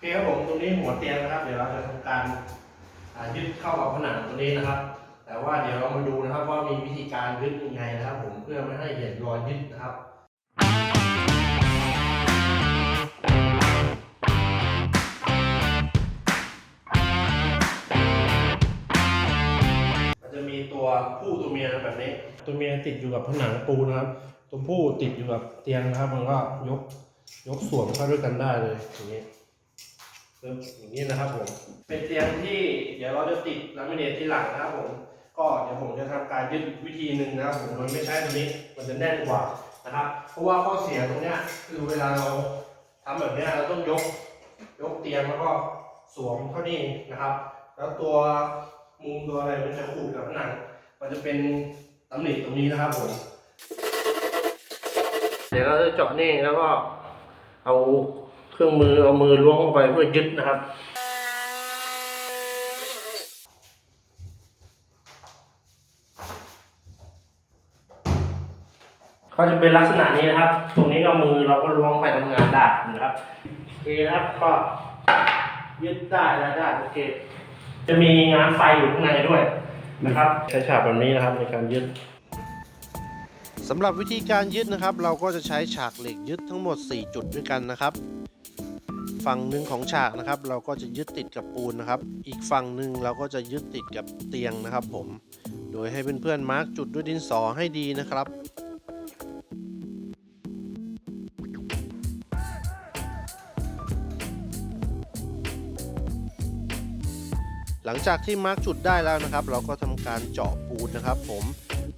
เคครับผมตรงนี้หัวเตียงนะครับ เดี๋ยวเราจะทำการยึดเข้ากับผนังตรงนี้นะครับ แต่ว่าเดี๋ยวเรามาดูนะครับว่ามีวิธีการยึดยังไงนะครับ ผมเพื่อไม่ให้เห็นรอยยึดนะครับจะมีตัวผู้ตัวเมียแบบนี้ ตัวเมียติดอยู่กับผนังปูนะครับ ตัวผู้ติดอยู่กับเตียงนะครับ มันก็ยกยกสวมเข้าด้วยกันได้เลยอย่างนี้ อย่างนี้นะครับผม เป็นเตียงที่เดี๋ยวเราจะติดลามิเนตที่หลังนะครับผม ก็เดี๋ยวผมจะทำการยึดวิธีหนึ่งนะครับผมมันไม่ใช่ตัวนี้ มันจะแน่นกว่านะครับ เพราะว่าข้อเสียตรงเนี้ยคือเวลาเราทำแบบเนี้ยเราต้องยก ยกเตียงแล้วก็สวมเข้านี่นะครับ แล้วตัวมุมตัวอะไรมันจะขูดกับผนัง มันจะเป็นตำหนิตรงนี้นะครับผม เดี๋ยวเราจะเจาะนี่แล้วก็เอา เครื่องมือเอามือล้วงเข้าไปเพื่อยึดนะครับก็จะเป็นลักษณะนี้นะครับ ตรงนี้ก็มือเราก็ล้วงไปทำงานได้นะครับโอเคนะครับก็ยึดได้แล้วได้โอเค จะมีงานไฟอยู่ข้างในด้วยนะครับ ใช้ฉากแบบนี้นะครับในการยึดสำหรับวิธีการยึดนะครับ เราก็จะใช้ฉากเหล็กยึดทั้งหมด 4 จุดด้วยกันนะครับ ฝั่งหนึ่งของฉากนะครับ เราก็จะยึดติดกับปูนนะครับ อีกฝั่งหนึ่งเราก็จะยึดติดกับเตียงนะครับ ผม โดยให้เพื่อนๆมาร์กจุดด้วยดินสอให้ดีนะครับหลังจากที่มาร์กจุดได้แล้วนะครับ เราก็ทำการเจาะปูนนะครับ ผม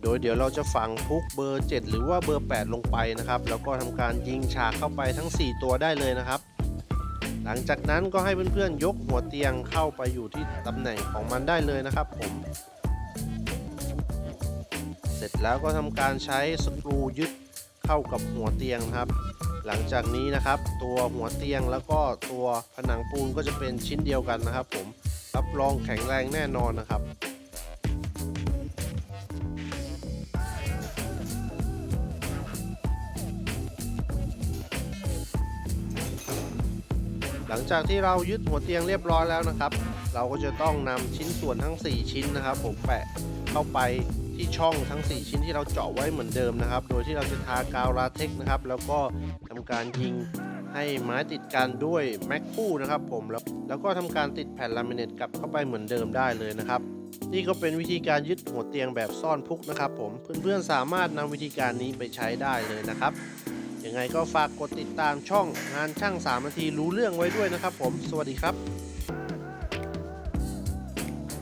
โดยเดี๋ยวเราจะฝังพุกเบอร์ 7 หรือว่าเบอร์ 8 ลงไปนะครับ แล้วก็ทำการยิงฉากเข้าไปทั้ง 4 ตัวได้เลยนะครับ ลังจากนั้นก็ให้เพื่อนๆยกหัวเตียงเข้าไปอยู่ที่ตำแหน่งของมันได้เลยนะครับผม เสร็จแล้วก็ทำการใช้สกรูยึดเข้ากับหัวเตียงนะครับ หลังจากนี้นะครับ ตัวหัวเตียงแล้วก็ตัวผนังปูนก็จะเป็นชิ้นเดียวกันนะครับ ผมรับรองแข็งแรงแน่นอนนะครับ หลังจากที่เรายึดหัวเตียงเรียบร้อยแล้วนะครับ เราก็จะต้องนำชิ้นส่วนทั้ง 4 ชิ้นนะครับ ผมแปะเข้าไปที่ช่องทั้ง 4 ชิ้นที่เราเจาะไว้เหมือนเดิมนะครับ โดยที่เราจะทากาวลาเท็กนะครับ แล้วก็ทำการยิงให้ไม้ติดกันด้วยแม็กคู่นะครับผมแล้วแล้วก็ทำการติดแผ่นลามิเนตกลับเข้าไปเหมือนเดิมได้เลยนะครับนี่ก็เป็นวิธีการยึดหัวเตียงแบบซ่อนพุกนะครับผมเพื่อนๆสามารถนำวิธีการนี้ไปใช้ได้เลยนะครับ ยังไงก็ฝากกดติดตามช่องงานช่าง 3 นาทีรู้เรื่องไว้ด้วยนะครับผม สวัสดีครับ